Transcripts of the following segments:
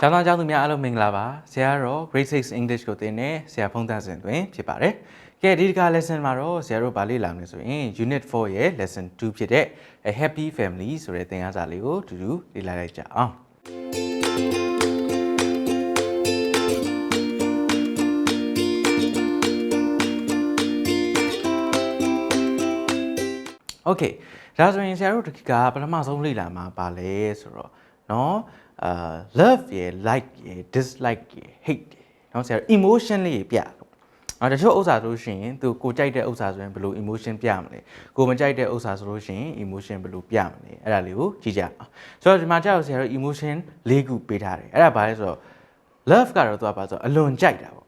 ကျောင်းသားကျောင်းသူများအားလုံးမင်္ဂလာပါဆရာကတော့ Grade 6 English ကိုသင်တဲ့ဆရာဖုန်းသန့်စင်တွင်ဖြစ်ပါတယ်ကဲဒီတစ်ခါ lesson မှာတော့ဆရာတို့ဗာလေ့လာမယ်ဆိုရင် Unit 4ရဲ့ Lesson 2ဖြစ်တဲ့ A Happy Family ဆိုတဲ့သင်ခန်းစာလေးကိုအတူတူလေ့လာလိုက်ကြအောင် โอเคဒါဆိုရင်ဆရာတို့ဒီကပထမဆုံးလေ့လာမှာပါလဲဆိုတော့เนาะ အာ love ရယ် like ရယ် dislike ရယ် hate ရယ်เนาะဆရာတို့ emotion လေးပြတော့အော်တချို့ဥစ္စာဆိုလို့ရှိရင်သူကိုကြိုက်တဲ့ဥစ္စာဆိုရင်ဘယ်လို emotion ပြမလဲကိုမကြိုက်တဲ့ဥစ္စာဆိုလို့ရှိရင် emotion ဘယ်လိုပြမလဲအဲ့ဒါလေးကိုကြည့်ကြအောင်ဆိုတော့ဒီမှာကြောက်ဆရာတို့ emotion ၄ခုပေးထားတယ်အဲ့ဒါဘာလဲဆိုတော့ love ကတော့သူကဘာဆိုတော့အလွန်ကြိုက်တာပေါ့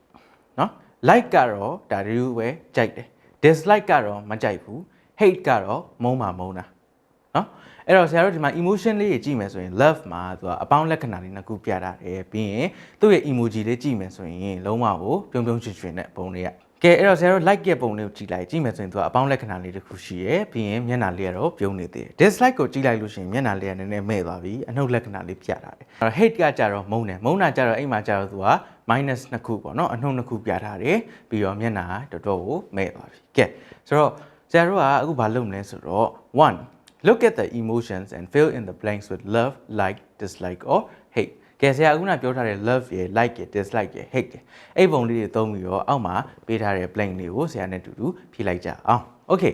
နော် like ကတော့ဒါတူပဲကြိုက်တယ် dislike ကတော့မကြိုက်ဘူး hate ကတော့မုန်းမှာမုန်းတာနော် အဲ့တော့ဆရာတို့ဒီမှာ emotion လေးကြီးကြည့်မယ်ဆိုရင် love မှာသူကအပေါင်းလက္ခဏာလေးနှစ်ခုပြထားတယ်ပြီးရင်သူ့ရဲ့ emoji လေးကြည့်မယ်ဆိုရင်လုံးဝကိုပြုံးပြုံးချွင်ချွင်တဲ့ပုံလေးကကဲအဲ့တော့ဆရာတို့ like ရဲ့ပုံလေးကိုကြည့်လိုက်ကြည့်မယ်ဆိုရင်သူကအပေါင်းလက္ခဏာလေးတစ်ခုရှိရယ်ပြီးရင်မျက်နှာလေးကတော့ပြုံးနေသေးတယ် dislike ကိုကြည့်လိုက်လို့ရှိရင်မျက်နှာလေးကနည်းနည်းမဲ့သွားပြီအနှုတ်လက္ခဏာလေးပြထားတယ်အဲ့တော့ hate ကကြတော့မုန်းတယ်မုန်းတာကြတော့အိမ်မှာကြတော့သူက minus နှစ်ခုပေါ့နော်အနှုတ်နှစ်ခုပြထားတယ်ပြီးတော့မျက်နှာတော်တော်ကိုမဲ့သွားပြီကဲဆိုတော့ဆရာတို့ကအခုဘာလုပ်မလဲဆိုတော့1 look at the emotions and fill in the blanks with love like dislike or hate ကဲဆရာအခုနပြောထားတဲ့ love ရယ် like ရယ် dislike ရယ် hate ရယ်အဲ့ပုံလေးတွေသုံးပြီးတော့အောက်မှာပေးထားတဲ့ blank လေးကိုဆရာနဲ့အတူတူဖြည့်လိုက်ကြအောင် okay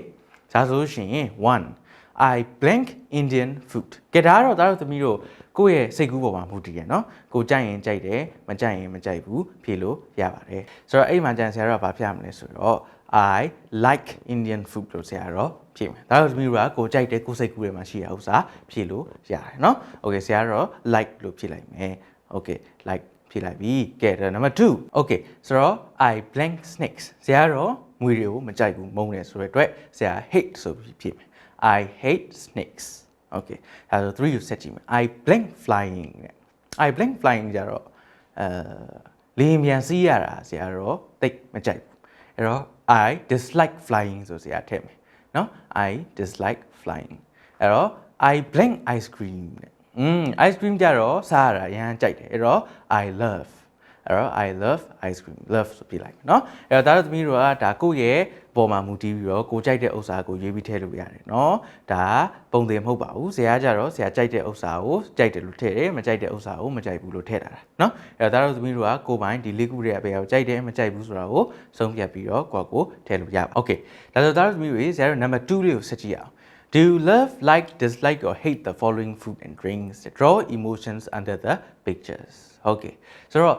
ဒါဆိုလို့ရှိရင်1 I blank Indian food ကဲဒါကတော့ဒါတို့သမီးတို့ကိုယ့်ရဲ့စိတ်ကူးပေါ်မှာမူတည်ရယ်နော်ကိုကြိုက်ရင်ကြိုက်တယ်မကြိုက်ရင်မကြိုက်ဘူးဖြေလို့ရပါတယ်ဆိုတော့အဲ့မှာကျန်ဆရာတို့ကဘာပြမလဲဆိုတော့ I like Indian food လို့ဆရာတော့ဖြေမယ်ဒါတို့သမီးတို့ကကိုကြိုက်တဲ့ကိုယ်စိတ်ကူးထဲမှာရှိတဲ့ဥစ္စာဖြေလို့ရတယ်နော် okay ဆရာကတော့ like လို့ဖြေလိုက်မယ် okay like ဖြေလိုက်ပြီကဲဒါနံပါတ်2 okay ဆိုတော့ I blank snakes ဆရာကတော့မွေတွေကိုမကြိုက်ဘူးမုန်းတယ်ဆိုတဲ့အတွက်ဆရာ hate ဆိုပြီးဖြေမယ် I hate snakes okay ဒါဆို3ကိုဆက်ကြည့်မယ် I blank flying တဲ့ I blank flying ကြတော့အဲလေယာဉ်ပြန်စီးရတာဆရာတော့တိတ်မကြိုက်ဘူး အဲ့တော့ I dislike flying ဆိုဆရာထည့်မယ်နော် I dislike flying အဲ့တော့ I blank ice cream တဲ့อืม ice cream ကြတော့စားရတာရမ်းကြိုက်တယ်အဲ့တော့ I love အဲ့တော့ I love ice cream love ဆိုပြလိုက်မယ်เนาะအဲ့တော့ဒါတော့သမီးတို့ကဒါကိုယ့်ရဲ့ပေါ်မှာမူတည်ပြီးတော့ကိုကြိုက်တဲ့ဥစ္စာကိုရွေးပြီးထည့်လို့ရတယ်เนาะဒါပုံသင်မဟုတ်ပါဘူးဆရာကြတော့ဆရာကြိုက်တဲ့ဥစ္စာကိုကြိုက်တယ်လို့ထည့်တယ်မကြိုက်တဲ့ဥစ္စာကိုမကြိုက်ဘူးလို့ထည့်တာเนาะအဲ့တော့ဒါတော့သမီးတို့ကကိုယ်ပိုင်ဒီလေးခုတည်းအပေကိုကြိုက်တယ်မကြိုက်ဘူးဆိုတာကိုဆုံးဖြတ်ပြီးတော့ကိုယ့်ကိုထည့်လို့ရပါโอเคဒါဆိုဒါတော့သမီးတို့ဆရာတို့နံပါတ်2လေးကိုဆက်ကြည့်အောင် Do you love, like, dislike, or hate the following food and drinks? Draw emotions under the pictures. Okay. ဆိုတော့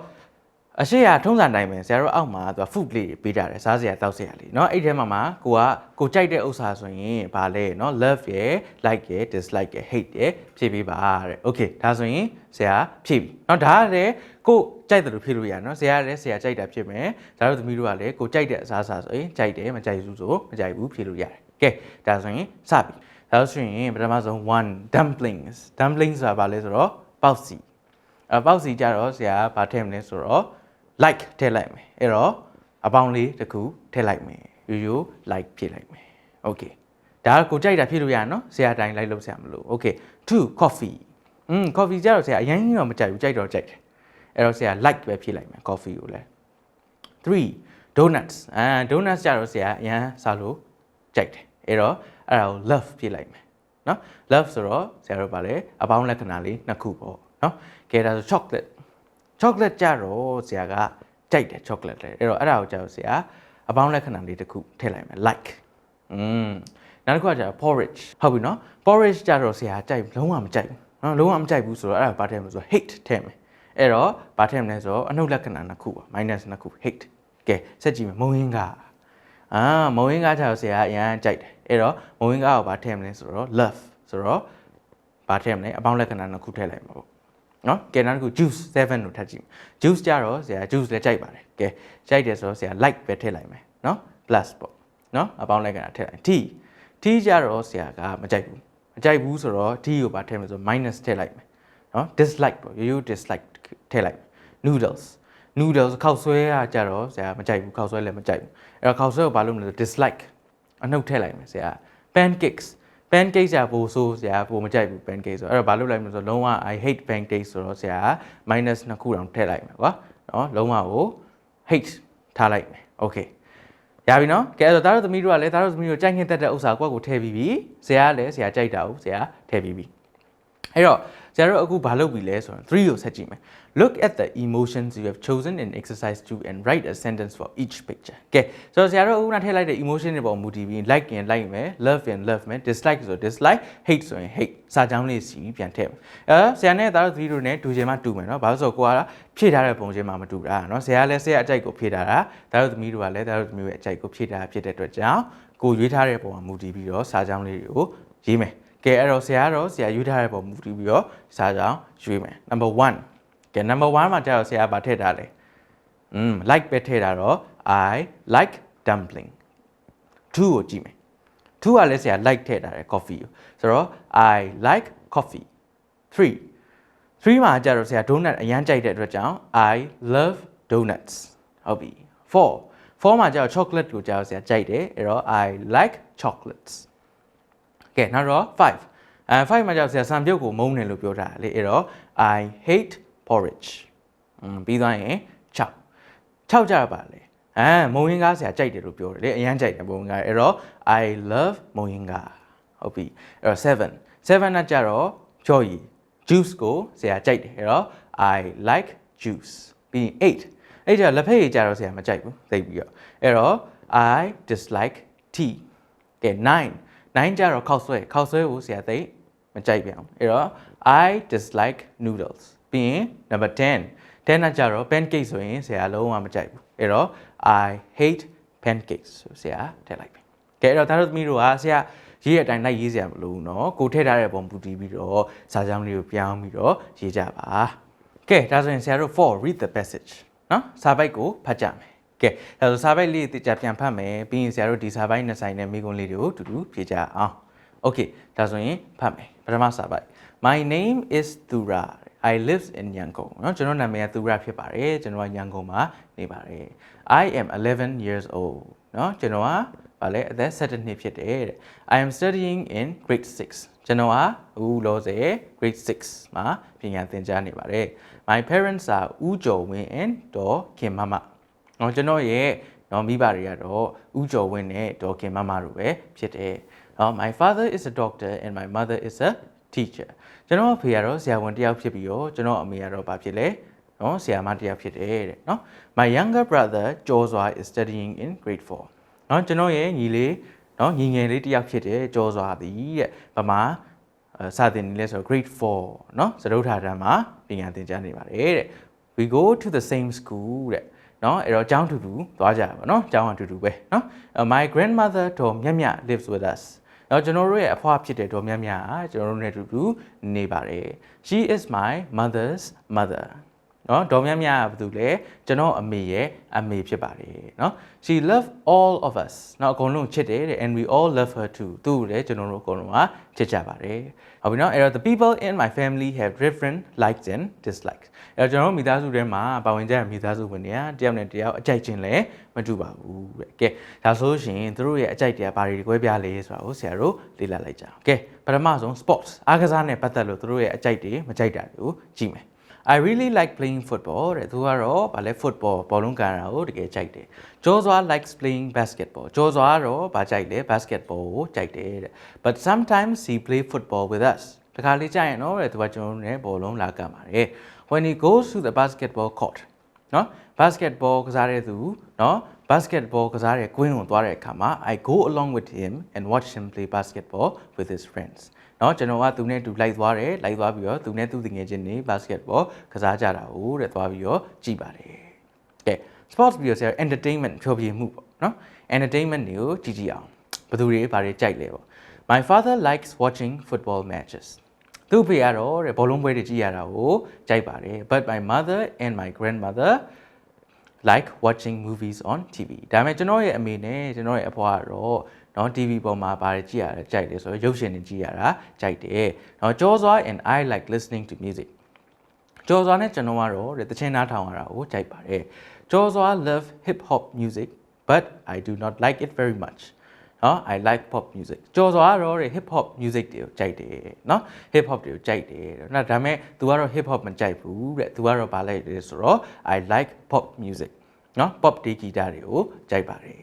အရှိရထုံးစံတိုင်းပဲဆရာတို့အောက်မှာသူက food လေးတွေပေးကြတယ်စားစရာတောက်စရာလေးเนาะအဲ့ထဲမှာမှာကိုကကိုကြိုက်တဲ့ဥစ္စာဆိုရင်ဗာလဲเนาะ love ရယ် like ရယ် dislike ရယ် hate ရယ်ဖြည့်ပေးပါတဲ့ okay ဒါဆိုရင်ဆရာဖြည့်ပြီเนาะဒါကလည်းကိုကြိုက်တယ်လို့ဖြည့်လို့ရတယ်เนาะဆရာကလည်းဆရာကြိုက်တာဖြည့်မယ်ဒါတို့သမီးတို့ကလည်းကိုကြိုက်တဲ့အစားအစာဆိုရင်ကြိုက်တယ်မကြိုက်ဘူးဆိုမကြိုက်ဘူးဖြည့်လို့ရတယ်ကဲဒါဆိုရင်စပြီဒါဆိုရင်ပထမဆုံး1 dumplings dumplings ဆိုတာဗာလဲဆိုတော့ပေါက်စီအဲပေါက်စီကြတော့ဆရာဗာထည့်မလဲဆိုတော့ like ထည့်လိုက်မယ်အဲ့တော့အပေါင်းလေးတစ်ခုထည့်လိုက်မယ်ရိုးရိုး like ဖြည့်လိုက်မယ် okay ဒါကကိုကြိုက်တာဖြည့်လို့ရနော်ဆရာတိုင်း like လုပ်ဆရာမလို့ okay 2 coffee อืม coffee ကြတော့ဆရာအရင်ကြီးတော့မကြိုက်ဘူးကြိုက်တော့ကြိုက်တယ်အဲ့တော့ဆရာ like ပဲဖြည့်လိုက်မယ် coffee ကိုလည်း3 donuts အာ donuts ကြတော့ဆရာအရင်စားလို့ကြိုက်တယ်အဲ့တော့အဲ့ဒါကို love ဖြည့်လိုက်မယ်နော် love ဆိုတော့ဆရာတို့ဗာလဲအပေါင်းလက္ခဏာလေးနှစ်ခုပေါ့နော်ကဲဒါဆို chocolate chocolate ကြတော့ဆရာကကြိုက်တယ် chocolate လေအဲ့တော့အဲ့ဒါကိုကြတော့ဆရာအပေါင်းလက္ခဏာလေးတစ်ခုထည့်လိုက်မယ် like อืมနောက်တစ်ခုကကြတော့ porridge ဟုတ်ပြီနော် porridge ကြတော့ဆရာကြိုက်လုံးဝမကြိုက်ဘူးနော်လုံးဝမကြိုက်ဘူးဆိုတော့အဲ့ဒါဘာထည့်မလဲဆိုတော့ hate ထည့်မယ်အဲ့တော့ဘာထည့်မလဲဆိုတော့အနှုတ်လက္ခဏာနှစ်ခုပါ minus နှစ်ခု hate ကဲဆက်ကြည့်မယ်မုံရင်းကအာမုံရင်းကကြတော့ဆရာအရန်ကြိုက်တယ်အဲ့တော့မုံရင်းကကိုဘာထည့်မလဲဆိုတော့ love ဆိုတော့ဘာထည့်မလဲအပေါင်းလက္ခဏာနှစ်ခုထည့်လိုက်မှာပေါ့ နော်ကဲနောက်တစ်ခု juice 7လို့ထပ်ကြည့် juice ကြတော့ဆရာ juice လည်းကြိုက်ပါတယ်ကဲကြိုက်တယ်ဆိုတော့ဆရာ like ပဲထည့်လိုက်မယ်နော် plus ပေါ့နော်အပေါင်းလက္ခဏာထည့်လိုက် tea tea ကြတော့ဆရာကမကြိုက်ဘူးမကြိုက်ဘူးဆိုတော့ tea ကိုဘာထည့်မလဲဆိုတော့ minus ထည့်လိုက်မယ်နော် dislike ပေါ့ရိုးရိုး dislike ထည့်လိုက်မယ် noodles noodles ခောက်ဆွဲကကြတော့ဆရာမကြိုက်ဘူးခောက်ဆွဲလည်းမကြိုက်ဘူးအဲ့တော့ခောက်ဆွဲကိုဘာလုပ်မလဲဆို dislike အနှုတ်ထည့်လိုက်မယ်ဆရာ pancakes pancake ဆရာပိုဆိုးဆရာပိုမကြိုက်ဘူး pancake ဆိုတော့အဲ့တော့ဘာလုပ်လိုက်မလဲဆိုတော့လုံးဝ I hate pancake ဆိုတော့ဆရာ minus နှစ်ခုတောင်ထည့်လိုက်မယ်ကွာနော်လုံးဝကို hate ထားလိုက်မယ် okay ရပြီနော်ကဲအဲ့တော့သားတို့သမီးတို့ကလည်းသားတို့သမီးတို့ကြိုက်ငင်တက်တဲ့ဥစ္စာကိုယ့်ကိုထည့်ပြီးပြီဆရာကလည်းဆရာကြိုက်တာကိုဆရာထည့်ပြီးပြီ အဲ့တော့ဆရာတို့အခုဘာလုပ်ပြီလဲဆိုတော့3ကိုဆက်ကြည့်မယ် look at the emotions you have chosen in exercise 2 and write a sentence for each picture ကဲဆိုတော့ဆရာတို့အခုနထည့်လိုက်တဲ့ emotion တွေပေါ်မူတည်ပြီး like ရင် like မယ် love ရင် love မယ် dislike ဆို dislike hate ဆိုရင် hate စာကြောင်းလေးစီပြန်ထည့်မယ်အဲဆရာနဲ့သားတို့3တို့နဲ့တူချင်မှတူမယ်နော်ဘာလို့ဆိုတော့ကိုကဖြည့်ထားတဲ့ပုံချင်းမှမတူတာနော်ဆရာလည်းဆရာအကြိုက်ကိုဖြည့်ထားတာသားတို့သမီးတို့ကလည်းသားတို့သမီးရဲ့အကြိုက်ကိုဖြည့်ထားတာဖြစ်တဲ့အတွက်ကြောင့်ကိုရွေးထားတဲ့ပုံမှာမူတည်ပြီးတော့စာကြောင်းလေးတွေကိုရေးမယ် ကဲအဲ့တော့ဆရာကတော့ဆရာရွေးထားတဲ့ပုံမူတည်ပြီးတော့စာကြောင်းရွေးမယ် number 1ကဲ number 1မှာကျတော့ဆရာဗာထည့်ထားတယ်อืม like ပဲထည့်တာတော့ I like dumpling 2ကိုကြည့်မယ်2ကလည်းဆရာ like ထည့်ထားတယ် coffee ကိုဆိုတော့ I like coffee 3 3မှာကျတော့ဆရာ donut အရန်ကြိုက်တဲ့အတွက်ကြောင့် I love donuts ဟုတ်ပြီ4 4မှာကျတော့ chocolate ကိုကျတော့ဆရာကြိုက်တယ်အဲ့တော့ I like chocolates ကဲနောက်တော့5အဲ5မှာကျတော့ဆရာစံပြုတ်ကိုမုန်းတယ်လို့ပြောထားတယ်လေအဲ့တော့ I hate porridge อืมပြီးသွားရင်6 6ကြပါလေအဲမုံရင်းကားဆရာကြိုက်တယ်လို့ပြောတယ်လေအရန်ကြိုက်တယ်မုံရင်းကားအဲ့တော့ I love မုံရင်းကားဟုတ်ပြီအဲ့တော့7 7ကကြတော့ဖြော်ရည် juice ကိုဆရာကြိုက်တယ်အဲ့တော့ I like juice ပြီးရင်8အဲ့ကြလက်ဖက်ရည်ကြတော့ဆရာမကြိုက်ဘူးသိပြီးတော့အဲ့တော့ I dislike tea ကဲ9 9ကြတော့ခောက်ဆွဲခောက်ဆွဲကိုဆရာသိမကြိုက်ပြန်ဘူးအဲ့တော့ I dislike noodles ပြီးရင် number 10 10ကကြတော့ pancake ဆိုရင်ဆရာလုံးဝမကြိုက်ဘူးအဲ့တော့ I hate pancakes ဆိုဆရာထည့်လိုက်ပြီကဲအဲ့တော့ဒါတို့သမီးတို့ကဆရာရေးတဲ့အတိုင်းလိုက်ရေးစရာမလိုဘူးเนาะကိုထည့်ထားတဲ့ပုံပူတည်ပြီးတော့စာကြောင်းလေးကိုပြောင်းပြီးတော့ရေးကြပါကဲဒါဆိုရင်ဆရာတို့ for read the passage เนาะစာပိုက်ကိုဖတ်ကြမယ် ကဲဒါဆိုစာပိုက်လေးတိကျပြန်ဖတ်မယ်ပြီးရင်ဆရာတို့ဒီစာပိုက်နှစ်ဆိုင်နဲ့မိကုံးလေးတွေကိုတူတူဖြေကြအောင် okay ဒါဆိုရင်ဖတ်မယ်ပထမစာပိုက် my name is Tura I live in Yangon เนาะကျွန်တော်နာမည်က Tura ဖြစ်ပါတယ်ကျွန်တော်ကရန်ကုန်မှာနေပါတယ် I am 11 years old เนาะကျွန်တော်ကဗာလဲအသက်17နှစ်ဖြစ်တယ်တဲ့ I am studying in grade 6ကျွန်တော်ကအခုလောဆယ် grade 6မှာပညာသင်ကြားနေပါတယ် My parents are ဦးကျော်ဝင်း and ဒေါ်ခင်မမ เนาะကျွန်တော်ရဲ့เนาะမိဘတွေကတော့ဦးကျော်ဝင်းနဲ့ဒေါ်ခင်မမတို့ပဲဖြစ်တယ်เนาะ My father is a doctor and my mother is a teacher ကျွန်တော်အဖေကတော့ဆရာဝန်တစ်ယောက်ဖြစ်ပြီးတော့ကျွန်တော်အမေကတော့ဘာဖြစ်လဲနော်ဆရာမတစ်ယောက်ဖြစ်တယ်တဲ့နော် My younger brother ကျော်စွာ is studying in grade 4နော်ကျွန်တော်ရဲ့ညီလေးနော်ညီငယ်လေးတစ်ယောက်ဖြစ်တယ်ကျော်စွာသည်တဲ့ဗမာစာသင်နေလဲဆိုတော့ grade 4နော်စတုထာတန်းမှာပညာသင်ကြားနေပါတယ်တဲ့ We go to the same school တဲ့ နော်အဲ့တော့ကျောင်းတူတူသွားကြပါနော်ကျောင်းအတူတူပဲနော် My grandmother တော်မြတ်မြ lives with us တော့ကျွန်တော်တို့ရဲ့အဖွားဖြစ်တဲ့ဒေါ်မြတ်မြကကျွန်တော်တို့နဲ့အတူတူနေပါတယ် She is my mother's mother နော်ဒေါ်မြတ်မြကဘာလို့လဲကျွန်တော်အမေရဲ့အမေဖြစ်ပါတယ်နော် She love all of us နော်အကုန်လုံးချစ်တယ်တဲ့ and we all love her too သူ့ကိုလည်းကျွန်တော်တို့အကုန်လုံးကချစ်ကြပါတယ်ဟုတ်ပြီနော်အဲ့တော့ the people in my family have different likes and dislikes အဲ့တော့ကျွန်တော်တို့မိသားစုထဲမှာပါဝင်ကြတဲ့မိသားစုဝင်တွေကတယောက်နဲ့တယောက်အကြိုက်ချင်းလည်းမတူပါဘူးတဲ့ကဲဒါဆိုရှင်သူတို့ရဲ့အကြိုက်တွေကဘာတွေကွဲပြားလဲဆိုတာကိုဆရာတို့လေ့လာလိုက်ကြအောင်ကဲပထမဆုံး sports အားကစားနဲ့ပတ်သက်လို့သူတို့ရဲ့အကြိုက်တွေမကြိုက်တာတွေကိုကြည့်မယ် I really like playing football တဲ့သူကတော့ဗာလဲ football ဘောလုံးကန်တာကိုတကယ်ကြိုက်တယ်။ကျော်စွာ likes playing basketball ကျော်စွာကတော့ဗာကြိုက်တယ် basketball ကိုကြိုက်တယ်တဲ့ But sometimes he play football with us တခါလေးကြိုက်ရင်တော့တဲ့သူကကျွန်တော်တို့နဲ့ဘောလုံးလာကန်ပါတယ်။ When he goes to the basketball court နော် basketball ကစားတဲ့သူနော် basketball ကစားတဲ့ကွင်းကိုသွားတဲ့အခါမှာ I go along with him and watch him play basketball with his friends เนาะကျွန်တော်ကသူနဲ့တူလိုက်သွားတယ်လိုက်သွားပြီးတော့သူနဲ့သူတငယ်ချင်းတွေ basketball ကစားကြတာဟုတ်တဲ့သွားပြီးတော့ကြည့်ပါတယ်ကဲ sports ပြီးတော့ဆရာ entertainment ဖြောပြမှုပေါ့เนาะ entertainment တွေကိုကြည့်ကြည့်အောင်ဘယ်သူတွေဘာတွေကြိုက်လဲပေါ့ My father likes watching football matches သူ့ဖေကတော့တဲ့ဘောလုံးပွဲတွေကြည့်ရတာကိုကြိုက်ပါတယ် but my mother and my grandmother like watching movies on TV ဒါပေမဲ့ကျွန်တော်ရဲ့အမေနဲ့ကျွန်တော်ရဲ့အဖွားကတော့နော် TV ပေါ်မှာဘာတွေကြည့်ရလဲကြိုက်တယ်ဆိုတော့ရုပ်ရှင်တွေကြည့်ရတာကြိုက်တယ်နော်ကြောစွာ and I like listening to music ကြောစွာနဲ့ကျွန်တော်ကတော့တခြင်းနားထောင်ရတာကိုကြိုက်ပါတယ်ကြောစွာ love hip hop music but I do not like it very much နော် I like pop music ကြော်စွာကတော့ hip hop music တွေကိုကြိုက်တယ်နော် hip hop တွေကိုကြိုက်တယ်နော်ဒါပေမဲ့ तू ကတော့ hip hop မကြိုက်ဘူးတဲ့ तू ကတော့ဗာလိုက်တယ်ဆိုတော့ I like pop music နော် pop တီးဂီတတွေကိုကြိုက်ပါတယ်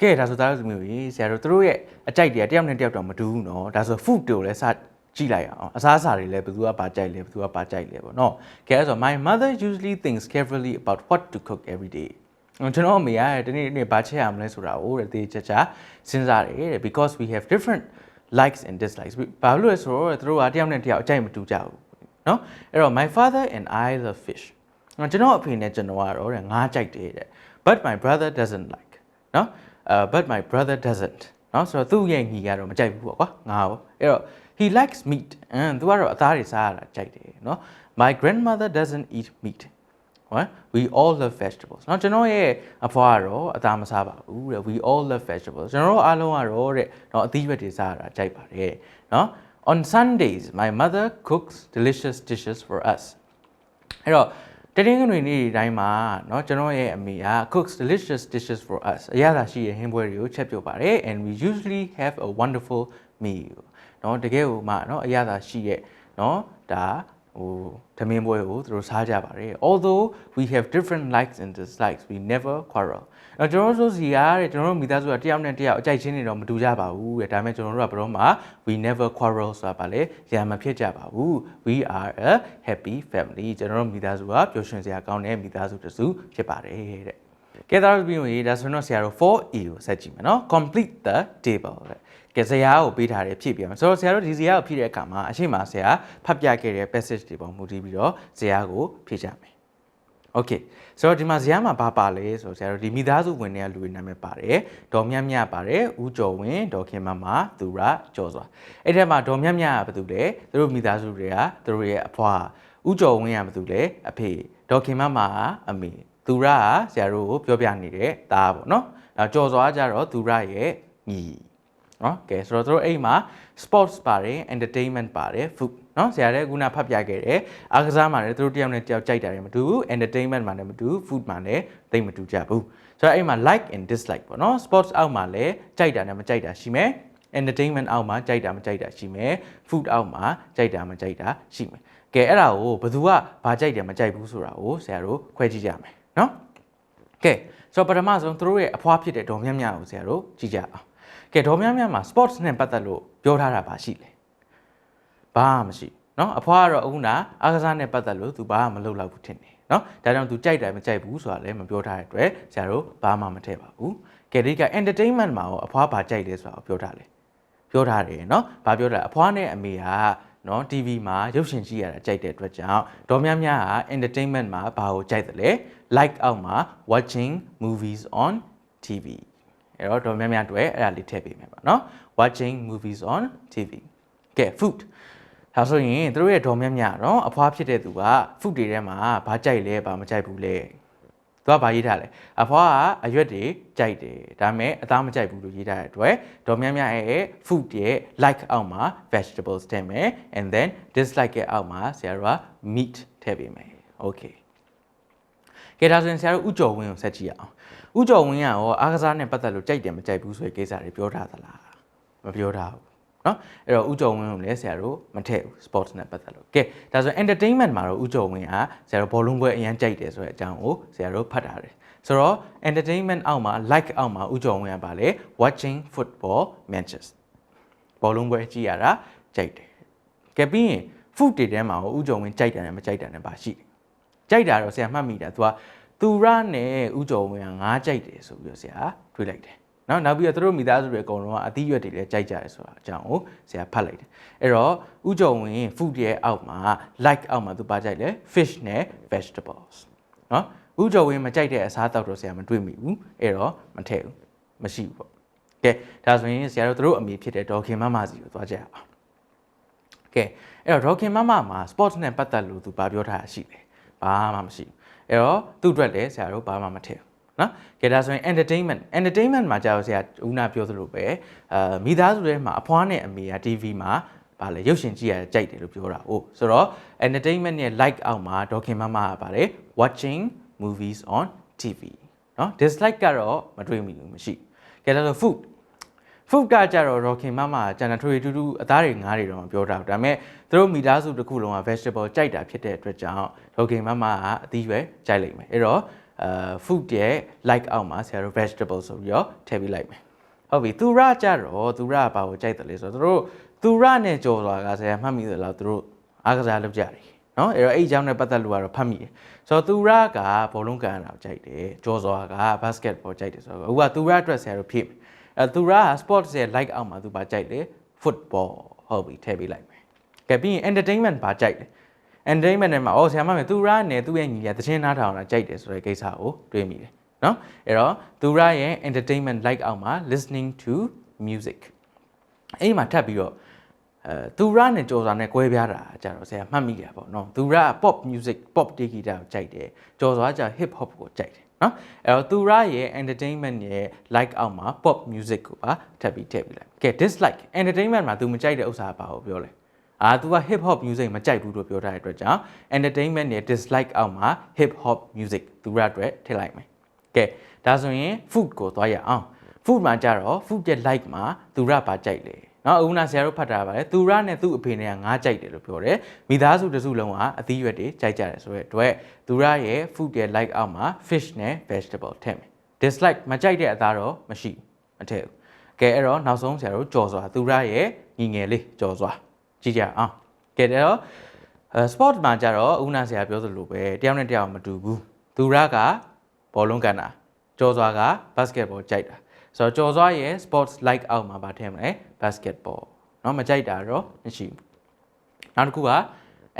ကဲဒါဆိုသားတို့မျိုးကြီးဆရာတို့တို့ရဲ့အကြိုက်တွေကတယောက်နဲ့တယောက်တော့မတူဘူးနော်ဒါဆို food တွေကိုလည်းစကြည့်လိုက်အောင်အစားအစာတွေလည်းဘယ်သူကပါကြိုက်လဲဘယ်သူကပါကြိုက်လဲပေါ့နော်ကဲအဲ့ဆို my mother usually thinks carefully about what to cook every day ကျွန်တော်အမေကတနေ့နေ့ဘာချက်ရမလဲဆိုတာကိုတဲ့တေးချက်ချာစဉ်းစားတယ်တဲ့ because we have different likes and dislikes ဘာလို့လဲဆိုတော့သူတို့ကတယောက်နဲ့တယောက်အကြိုက်မတူကြဘူးเนาะအဲ့တော့ my father and I love fish ကျွန်တော်အဖေနဲ့ကျွန်တော်ကတော့တဲ့ငါးကြိုက်တယ်တဲ့ but my brother doesn't like เนาะ uh but my brother doesn't เนาะဆိုတော့သူ့ရဲ့ညီကတော့မကြိုက်ဘူးပေါ့ကွာငါပေါ့အဲ့တော့ he likes meat အင်းသူကတော့အသားတွေစားရတာကြိုက်တယ်เนาะ my grandmother doesn't eat meat ဟမ် we all love vegetables เนาะကျွန်တော်ရဲ့အဖွားကတော့အသားမစားပါဘူးတဲ့ we all love vegetables ကျွန်တော်တို့အားလုံးကတော့တဲ့เนาะအသီးရွက်တွေစားရတာကြိုက်ပါတယ်เนาะ on sundays my mother cooks delicious dishes for us အဲ့တော့တတင်းကတွေနေ့ဒီတိုင်းမှာเนาะကျွန်တော်ရဲ့အမေက cooks delicious dishes for us အရသာရှိတဲ့ဟင်းပွဲတွေကိုချက်ပြုတ်ပါတယ် and we usually have a wonderful meal เนาะတကယ်ကိုမှเนาะအရသာရှိရဲ့เนาะဒါ ဟိုသမင်းပွဲကိုသူတို့စားကြပါတယ် although we have different likes and dislikes we never quarrel အဲ့ကျွန်တော်တို့စီကတဲ့ကျွန်တော်တို့မိသားစုကတယောက်နဲ့တယောက်အကြိုက်ချင်းတွေတော့မတူကြပါဘူးတဲ့ဒါပေမဲ့ကျွန်တော်တို့ကဘယ်တော့မှ we never quarrel ဆိုတာပါလေရံမဖြစ်ကြပါဘူး we are a happy family ကျွန်တော်တို့မိသားစုကပျော်ရွှင်စရာကောင်းတဲ့မိသားစုတစ်စုဖြစ်ပါတယ်တဲ့ ကဲဒါပြီးရင်ဒါဆိုတော့ဆရာတို့ 4A ကိုဆက်ကြည့်မယ်နော် complete the table တဲ့ကဲဇယားကိုပေးထားတယ်ဖြည့်ပြအောင်ဆိုတော့ဆရာတို့ဒီဇယားကိုဖြည့်တဲ့အခါမှာအရှိမဆရာဖတ်ပြခဲ့တဲ့ passage တွေပေါ်မူတည်ပြီးတော့ဇယားကိုဖြည့်ကြမယ် Okay ဆိုတော့ဒီမှာဇယားမှာဘာပါလဲဆိုတော့ဆရာတို့ဒီမိသားစုဝင်တွေကလူတွေနာမည်ပါတယ်ဒေါ်မြတ်မြတ်ပါတယ်ဦးကျော်ဝင်းဒေါ်ခင်မမသူရကျော်စွာအဲ့ထဲမှာဒေါ်မြတ်မြတ်ကဘာတူလဲသူတို့မိသားစုတွေကသူတို့ရဲ့အဖွားဦးကျော်ဝင်းကဘာတူလဲအဖေဒေါ်ခင်မမကအမေ သူရကဆရာတို့ကိုပြောပြနေတဲ့သားပေါ့နော်နောက်ကျော်စွာကြတော့သူရရဲ့ညီနော်ကဲဆိုတော့တို့အိမ်မှာ sports ပါတယ် entertainment ပါတယ် food နော်ဆရာလည်းခုနဖတ်ပြခဲ့တယ်အားကစားမှာလည်းတို့တယောက်နဲ့တယောက်ကြိုက်တာတွေမတူဘူး entertainment မှာလည်းမတူဘူး food မှာလည်းသိမတူကြဘူးဆိုတော့အိမ်မှာ like and dislike ပေါ့နော် sports အောက်မှာလည်းကြိုက်တာနဲ့မကြိုက်တာရှိမယ် entertainment အောက်မှာကြိုက်တာမကြိုက်တာရှိမယ် food အောက်မှာကြိုက်တာမကြိုက်တာရှိမယ်ကဲအဲ့ဒါကိုဘယ်သူကဘာကြိုက်တယ်မကြိုက်ဘူးဆိုတာကိုဆရာတို့ခွဲကြည့်ကြမယ် နော်ကဲဆိုတော့ပထမဆုံးသူတို့ရဲ့အဖွားဖြစ်တဲ့ဒေါ်မြတ်မြတ်ကိုဆရာတို့ကြည့်ကြအောင်ကဲဒေါ်မြတ်မြတ်မှာ sports နဲ့ပတ်သက်လို့ပြောထားတာပါရှိလေဘာမှမရှိနော်အဖွားကတော့အခုနအားကစားနဲ့ပတ်သက်လို့သူဘာမှမလုပ်တော့ဘူးထင်တယ်နော်ဒါကြောင့်သူကြိုက်တယ်မကြိုက်ဘူးဆိုတာလည်းမပြောထားတဲ့အတွက်ဆရာတို့ဘာမှမထည့်ပါဘူးကဲဒီက entertainment မှာရောအဖွားဘာကြိုက်လဲဆိုတာကိုပြောထားလေပြောထားတယ်နော်ဘာပြောထားလဲအဖွားနဲ့အမေက နော် TV မှာရုပ်ရှင်ကြည့်ရတာကြိုက်တဲ့အတွက်ကြောင့်ဒေါ်မြမြက entertainment မှာဘာကိုကြိုက်တယ်လဲ like အောက်မှာ watching movies on TV အဲ့တော့ဒေါ်မြမြတွေ့အဲ့ဒါလေးထည့်ပေးမယ်ပါနော် watching movies on TV ကဲ food ဒါဆိုရင်တို့ရဲ့ဒေါ်မြမြနော်အဖွားဖြစ်တဲ့သူက food တွေထဲမှာဘာကြိုက်လဲဘာမကြိုက်ဘူးလဲ သူကဘာရေးထားလဲအဖွားကအရွက်တွေကြိုက်တယ်ဒါပေမဲ့အသားမကြိုက်ဘူးလို့ရေးထားတဲ့အတွက်ဒေါ်မြမြရဲ့ food ရဲ့ like အောက်မှာ vegetables ထည့်မယ် and then dislike ရဲ့အောက်မှာဆရာတို့က meat ထည့်ပေးမယ် okay ကဲဒါဆိုရင်ဆရာတို့ဥကြော်ဝင်းကိုဆက်ကြည့်ရအောင်ဥကြော်ဝင်းကရောအားကစားနဲ့ပတ်သက်လို့ကြိုက်တယ်မကြိုက်ဘူးဆိုတဲ့ကိစ္စတွေပြောထားသလားမပြောထားဘူး เนาะအဲ့တော့ဥကြော်ဝင်းကိုလည်းဆရာတို့မထည့်ဘူး sports နဲ့ပတ်သက်လို့ကဲဒါဆို entertainment မှာတော့ဥကြော်ဝင်းကဆရာတို့ဘောလုံးပွဲအရင်ကြိုက်တယ်ဆိုတဲ့အကြောင်းကိုဆရာတို့ဖတ်ထားတယ်ဆိုတော့ entertainment အောက်မှာ like အောက်မှာဥကြော်ဝင်းကပါလေ watching football matches ဘောလုံးပွဲကြည့်ရတာကြိုက်တယ်ကဲပြီးရင် food တွေထဲမှာဥကြော်ဝင်းကြိုက်တယ်နဲ့မကြိုက်တယ်နဲ့ပါရှိတယ်ကြိုက်တာတော့ဆရာမှတ်မိတာ तू ကသူရနဲ့ဥကြော်ဝင်းကငားကြိုက်တယ်ဆိုပြီးတော့ဆရာတွေးလိုက်တယ် နော်နောက်ပြီးတော့သူတို့မိသားစုတွေအကုန်လုံးကအသီးရွက်တွေလည်းကြိုက်ကြတယ်ဆိုတာအကြောင်းကိုဆရာဖတ်လိုက်တယ်အဲ့တော့ဥကြုံဝင် food ရဲ့အောက်မှာ like အောက်မှာသူပါကြိုက်လဲ fish နဲ့ vegetables နော်ဥကြုံဝင်မကြိုက်တဲ့အစားအသောက်တော့ဆရာမတွေ့မိဘူးအဲ့တော့မထည့်ဘူးမရှိဘူးပေါ့ကဲဒါဆိုရင်ဆရာတို့သူတို့အမိဖြစ်တဲ့ဒေါခင်မမစီကိုသွားကြရအောင်ကဲအဲ့တော့ဒေါခင်မမမှာ sports နဲ့ပတ်သက်လို့သူပါပြောထားတာရှိတယ်ဘာမှမရှိဘူးအဲ့တော့သူ့အတွက်လည်းဆရာတို့ဘာမှမထည့်ဘူး နော်ကဲဒါဆိုရင် entertainment entertainment မှာကြာတော့ဆရာဦးနာပြောသလိုပဲအာမိသားစုထဲမှာအဖွားနဲ့အမေက TV မှာဗာလေရုပ်ရှင်ကြည့်ရကြိုက်တယ်လို့ပြောတာဟုတ်ဆိုတော့ entertainment ရဲ့ like အောက်မှာဒေါခင်မမကဗာလေ watching movies on TV နော် dislike ကတော့မတွေ့မိဘူးမရှိကဲဒါဆို food food ကကြတော့ rocking မမကျန်တဲ့ထွေထူးထူးအသားတွေငါးတွေတော့မပြောတာဘူးဒါပေမဲ့သူတို့မိသားစုတစ်ခုလုံးက vegetable ကြိုက်တာဖြစ်တဲ့အတွက်ကြောင့် rocking မမကအသီးရွယ်ကြိုက်လိမ့်မယ်အဲ့တော့အဲ food ရဲ့ like အောက်မှာဆရာတို့ vegetable ဆိုပြီးတော့ထည့်ပေးလိုက်မယ်ဟုတ်ပြီသူရကြတော့သူရကဘာကိုကြိုက်တယ်လဲဆိုတော့သူတို့သူရနဲ့ကြော်စွာကဆရာမှတ်မိသလားသူတို့အားကစားလုပ်ကြတယ်နော်အဲ့တော့အဲ့အကြောင်းနဲ့ပတ်သက်လို့ကတော့ဖတ်မိတယ်ဆိုတော့သူရကဘောလုံးကန်တာကိုကြိုက်တယ်ကြော်စွာက basketball ကြိုက်တယ်ဆိုတော့အခုကသူရအတွက်ဆရာတို့ဖြည့်မယ်အဲသူရက sports ရဲ့ like အောက်မှာသူပါကြိုက်တယ် football ဟုတ်ပြီထည့်ပေးလိုက်မယ်ကဲပြီးရင် entertainment ပါကြိုက်တယ် entertainment နဲ့မှာအော်ဆရာမမယ်သူရနဲ့သူ့ရဲ့ညီကသချင်းနားထောင်တာကြိုက်တယ်ဆိုတဲ့ကိစ္စကိုတွေးမိတယ်နော်အဲ့တော့သူရရဲ့ entertainment like အောက်မှာ listening to music အဲ့ဒီမှာထပ်ပြီးတော့အဲသူရနဲ့ကြော်စာနဲ့꿰ပြားတာကြတော့ဆရာမှတ်မိကြပါတော့သူရ pop music pop တေဂီတာကိုကြိုက်တယ်ကြော်စွာကြ hip hop ကိုကြိုက်တယ်နော်အဲ့တော့သူရရဲ့ entertainment ရဲ့ like အောက်မှာ pop music ကိုပါထပ်ပြီးထည့်ပြီးလိုက်ကဲ dislike entertainment မှာ तू မကြိုက်တဲ့ဥစ္စာဘာကိုပြောလဲ အာ तू က hip hop music မကြိုက်ဘူးလို့ပြောထားတဲ့အတွက်ကြောင့် entertainment ရဲ့ dislike အောက်မှာ hip hop music သူရအတွက်ထည့်လိုက်မယ်ကဲဒါဆိုရင် food ကိုသွားရအောင် food မှာကြတော့ food ရဲ့ like မှာသူရပါကြိုက်လေနော်အခုနဆရာတို့ဖတ်တာပါလေသူရနဲ့သူ့အဖေနဲ့ကငားကြိုက်တယ်လို့ပြောတယ်မိသားစုတစ်စုလုံးကအသီးရွက်တွေကြိုက်ကြတယ်ဆိုတဲ့အတွက်သူရရဲ့ food ရဲ့ like အောက်မှာ fish နဲ့ vegetable ထည့်မယ် dislike မကြိုက်တဲ့အသားတော့မရှိဘူးမထည့်ဘူးကဲအဲ့တော့နောက်ဆုံးဆရာတို့ကြော်စွာသူရရဲ့ညီငယ်လေးကြော်စွာ ကြည့်ကြအောင်ကဲတော့အဲ sport မှာကြတော့ဦးနာဆရာပြောသလိုပဲတယောက်နဲ့တယောက်မတူဘူးသူရကဘောလုံးကန်တာကြော်စွာက basketball ကြိုက်တာဆိုတော့ကြော်စွာရဲ့ sports like အောက်မှာဗာထည့်မလဲ basketball เนาะမကြိုက်တာတော့မရှိဘူးနောက်တစ်ခုက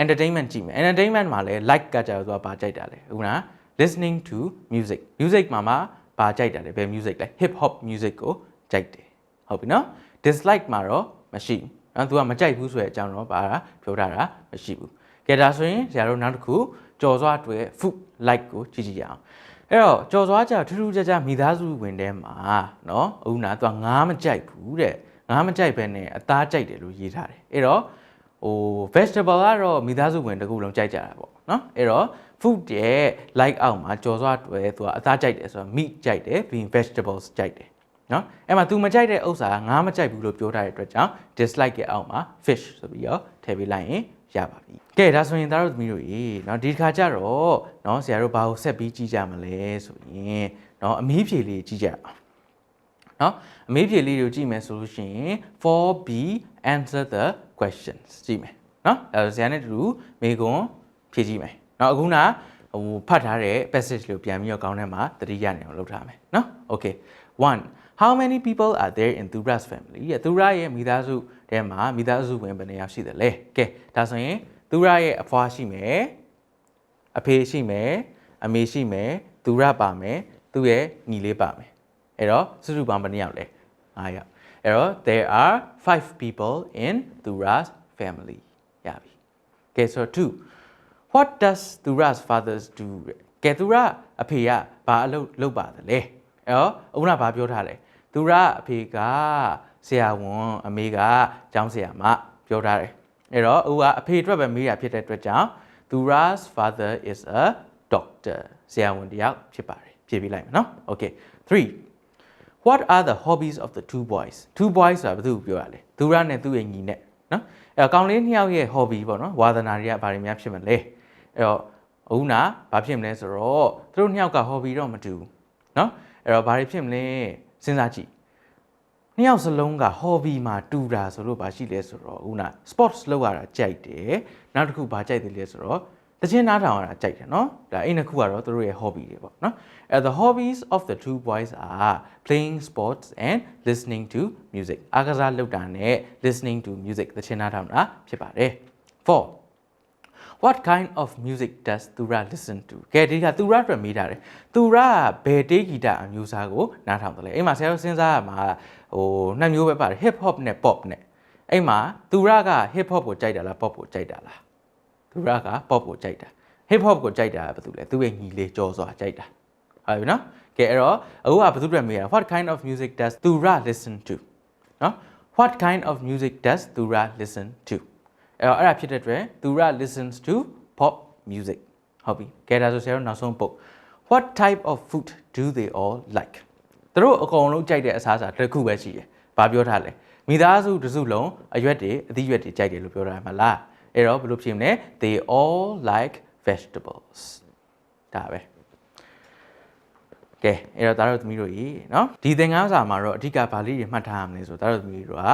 entertainment ကြည့်မယ် entertainment မှာလည်း like ကကြတော့သူကဗာကြိုက်တာလေဟုတ်လား listening to music music မှာမှာဗာကြိုက်တာလေဘယ် music လဲ hip hop music ကိုကြိုက်တယ်ဟုတ်ပြီเนาะ dislike မှာတော့မရှိဘူး နော်သူကမကြိုက်ဘူးဆိုတဲ့အကြောင်းတော့ပါတာပြောတာတာမရှိဘူးကဲဒါဆိုရင်ဇာတို့နောက်တစ်ခုကြော်စွားတွေ့ food like ကိုကြည့်ကြည့်ရအောင်အဲ့တော့ကြော်စွားကြထူးထူးခြားခြားမိသားစုဝင်ထဲမှာနော်အခုနာသူကငားမကြိုက်ဘူးတဲ့ငားမကြိုက်ဘဲနဲ့အသားကြိုက်တယ်လို့ရေးထားတယ်အဲ့တော့ဟို vegetable ကတော့မိသားစုဝင်တစ်ခုလုံးကြိုက်ကြတာပေါ့နော်အဲ့တော့ food ရဲ့ like အောက်မှာကြော်စွားတွေ့သူကအသားကြိုက်တယ်ဆိုတော့ meat ကြိုက်တယ်ပြီးရင် vegetables ကြိုက်တယ် နော်အဲ့မှာ तू မကြိုက်တဲ့ဥစ္စာကငါမကြိုက်ဘူးလို့ပြောထားတဲ့အတွက်ကြောင့် dislike ရဲ့အောက်မှာ fish ဆိုပြီးတော့ထည့်ပေးလိုက်ရင်ရပါပြီကဲဒါဆိုရင်သားတို့သမီးတို့ရေเนาะဒီတစ်ခါကျတော့เนาะဆရာတို့ဘာကိုဆက်ပြီးကြည့်ကြမလဲဆိုရင်เนาะအမီးဖြေလေးကြည့်ကြအောင်เนาะအမေးဖြေလေးတွေကိုကြည့်မယ်ဆိုလို့ရှိရင် 4B answer the questions ကြည့်မယ်เนาะအဲဇာတ်နဲ့တူမေကွန်ဖြေကြည့်မယ်เนาะအခုနဟိုဖတ်ထားတဲ့ passage လေးကိုပြန်ပြီးတော့ကောင်းထဲမှာသတိရနေအောင်လုပ်ထားမယ်เนาะ okay 1 how many people are there in Thura's family ရဲ့ Thura ရဲ့မိသားစုထဲမှာမိသားစုဝင်ဘယ်နှယောက်ရှိတယ်လဲကဲဒါဆိုရင် Thura ရဲ့အဖွားရှိမယ်အဖေရှိမယ်အမေရှိမယ် Thura ပါမယ်သူ့ရဲ့ညီလေးပါမယ်အဲ့တော့စုစုပေါင်းဘယ်နှယောက်လဲ9ယောက်အဲ့တော့ there are 5 people in Thura's family ရပြီကဲဆိုတော့2 what does Thura's fathers do ကဲ Thura အဖေကဘာအလုပ်လုပ်ပါသလဲ အဲ့တော့အခုနဘာပြောထားလဲ Thura အဖေကဆရာဝန်အမေကကျောင်းဆရာမပြောထားတယ်အဲ့တော့အခုကအဖေအတွက်ပဲမေးတာဖြစ်တဲ့အတွက်ကြောင့် Thura's father is a doctor ဆရာဝန်တယောက်ဖြစ်ပါတယ်ဖြေပြလိုက်မယ်နော် okay 3 what are the hobbies of the two boys two boys ဆိုတာဘယ်သူကိုပြောရလဲသူရနဲ့သူ့ရဲ့ညီနဲ့နော်အဲ့တော့ကောင်လေးနှစ်ယောက်ရဲ့ hobby ပေါ့နော်ဝါသနာတွေကဘာတွေများဖြစ်မလဲအဲ့တော့အခုနာဘာဖြစ်မလဲဆိုတော့သူတို့နှစ်ယောက်က hobby တော့မတူဘူးနော် အဲ့တော့ဘာတွေဖြစ်မလဲစဉ်းစားကြည့်နှစ်ယောက်စလုံးက hobby မှာတူတာဆိုလို့ဘာရှိလဲဆိုတော့အခုနာ sports လုပ်ရတာကြိုက်တယ်နောက်တစ်ခုဘာကြိုက်တယ်လဲဆိုတော့တခြင်းနားထောင်ရတာကြိုက်တယ်နော်ဒါအဲ့နှစ်ခုကတော့သူတို့ရဲ့ hobby တွေပေါ့နော်အဲ the hobbies of the two boys are playing sports and listening to music အားကစားလုပ်တာနဲ့ listening to music တခြင်းနားထောင်တာဖြစ်ပါတယ်4 What kind of music does Tura listen to ကဲဒီက Tura အတွက်မေးတာတယ် Tura ဘယ်တေးဂီတအမျိုးအစားကိုနားထောင်တယ်လဲအဲ့မှာဆရာတို့စဉ်းစားရမှာဟိုနှစ်မျိုးပဲပါတယ် hip hop နဲ့ pop နဲ့အဲ့မှာ Tura က hip hop ကိုကြိုက်တာလား pop ကိုကြိုက်တာလားသူရက pop ကိုကြိုက်တာ hip hop ကိုကြိုက်တာကဘာတူလဲသူ့ရဲ့ညီလေးကြော်စွာကြိုက်တာဟုတ်ပြီနော်ကဲအဲ့တော့အခုကဘာတူတွေ့မေးတာ what kind of music does Tura listen to နော် what kind of music does Tura listen to အဲ့တော့အဲ့ဒါဖြစ်တဲ့အတွက် Tura listens to pop music ဟုတ်ပြီကဲဒါဆိုဆရာတို့နောက်ဆုံးပုတ် what type of food do they all like သူတို့အကုန်လုံးကြိုက်တဲ့အစားအစာတစ်ခုပဲရှိတယ်ဘာပြောထားလဲမိသားစုတစ်စုလုံးအရွက်တွေအသီးရွက်တွေကြိုက်တယ်လို့ပြောထားမှာလားအဲ့တော့ဘယ်လိုဖြစ်မလဲ they all like vegetables ဒါပဲကဲအဲ့တော့ဒါတို့သမီးတို့ရေနော်ဒီသင်ခန်းစာမှာတော့အဓိကဗာလေးတွေမှတ်ထားရမလဲဆိုတော့ဒါတို့သမီးတို့က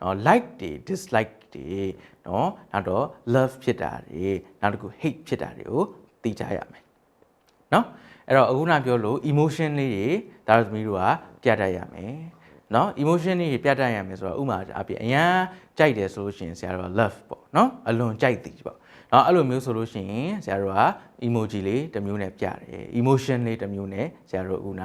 နော် like တွေ dislike တွေနော်နောက်တော့ love ဖြစ်တာတွေနောက်တစ်ခု hate ဖြစ်တာတွေကိုသိကြရမယ်နော်အဲ့တော့အခုနပြောလို့ emotion လေးတွေဒါတို့သမီးတို့ကပြတတ်ရမယ်နော် emotion လေးတွေပြတတ်ရမယ်ဆိုတော့ဥပမာအပြင်အရန်ကြိုက်တယ်ဆိုလို့ရှိရင်ဆရာတော်က love ပေါ့နော်အလွန်ကြိုက်သည်ပေါ့နော်အဲ့လိုမျိုးဆိုလို့ရှိရင်ဆရာတော်က emoji လေးတစ်မျိုးနဲ့ပြတယ် emotion လေးတစ်မျိုးနဲ့ဆရာတော်ကခုန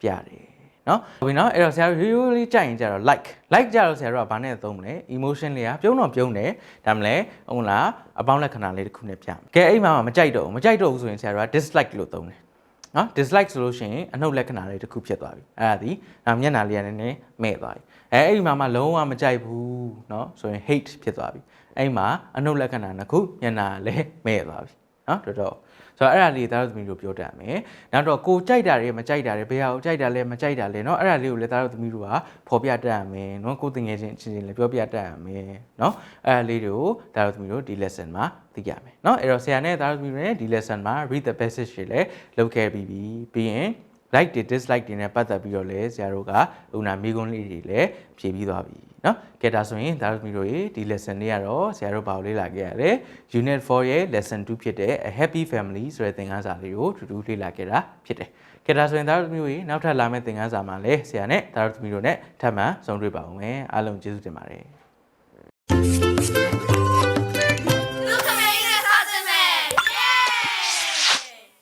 ပြတယ် နော်ဟုတ်ပြီနော်အဲ့တော့ဆရာတို့ရိုးရိုးလေးကြိုက်ရင်ကျတော့ like like ကြတော့ဆရာတို့ကဘာနဲ့သုံးမလဲ emotion လေးကပြုံးတော့ပြုံးတယ်ဒါမှမလဲဟုတ်လားအပေါင်းလက္ခဏာလေးတစ်ခုနဲ့ပြမယ်ကဲအဲ့မှာမကြိုက်တော့ဘူးမကြိုက်တော့ဘူးဆိုရင်ဆရာတို့က dislike လို့သုံးတယ်နော် dislike ဆိုလို့ရှိရင်အနှုတ်လက္ခဏာလေးတစ်ခုဖြစ်သွားပြီအဲ့ဒါဒီဒါမျက်နှာလေးကနည်းနည်းမဲ့သွားပြီအဲအဲ့ဒီမှာမှလုံးဝမကြိုက်ဘူးနော်ဆိုရင် hate ဖြစ်သွားပြီအဲ့မှာအနှုတ်လက္ခဏာတစ်ခုမျက်နှာလည်းမဲ့သွားပြီနော်တော်တော် ဆိုတော့အဲ့ဒါလေးသားတို့သမီးတို့ပြောတတ်မယ်နောက်တော့ကိုကြိုက်တာတွေမကြိုက်တာတွေဘယ်ဟာကိုကြိုက်တာလဲမကြိုက်တာလဲเนาะအဲ့ဒါလေးကိုလည်းသားတို့သမီးတို့ကဖော်ပြတတ်ရမယ်เนาะကိုယ်တင်ငယ်ချင်းချင်းချင်းလည်းပြောပြတတ်ရမယ်เนาะအဲ့ဒါလေးတွေကိုသားတို့သမီးတို့ဒီ lesson မှာသိရမယ်เนาะအဲ့တော့ဆရာနဲ့သားတို့သမီးတို့နဲ့ဒီ lesson မှာ read the passage တွေလည်းလုပ်ခဲ့ပြီးပြီပြီးရင် like တွေ dislike တွေနဲ့ပတ်သက်ပြီးတော့လည်းဆရာတို့ကဥနာမိကုန်းလေးတွေလည်းဖြည့်ပြီးသွားပြီ နော်ကဲဒါဆိုရင်ဒါတို့မီတို့ရေဒီ lesson လေးကတော့ဆရာတို့ဘာကိုလေ့လာခဲ့ရလဲ unit 4ရဲ့ lesson 2ဖြစ်တဲ့ a happy family ဆိုတဲ့သင်ခန်းစာလေးကိုတူတူလေ့လာခဲ့တာဖြစ်တယ်ကဲဒါဆိုရင်ဒါတို့မီတို့ရေနောက်ထပ်လာမယ့်သင်ခန်းစာမှာလဲဆရာနဲ့ဒါတို့မီတို့နဲ့ထပ်မံဆုံတွေ့ပါဦးမယ်အားလုံးကျေးဇူးတင်ပါတယ်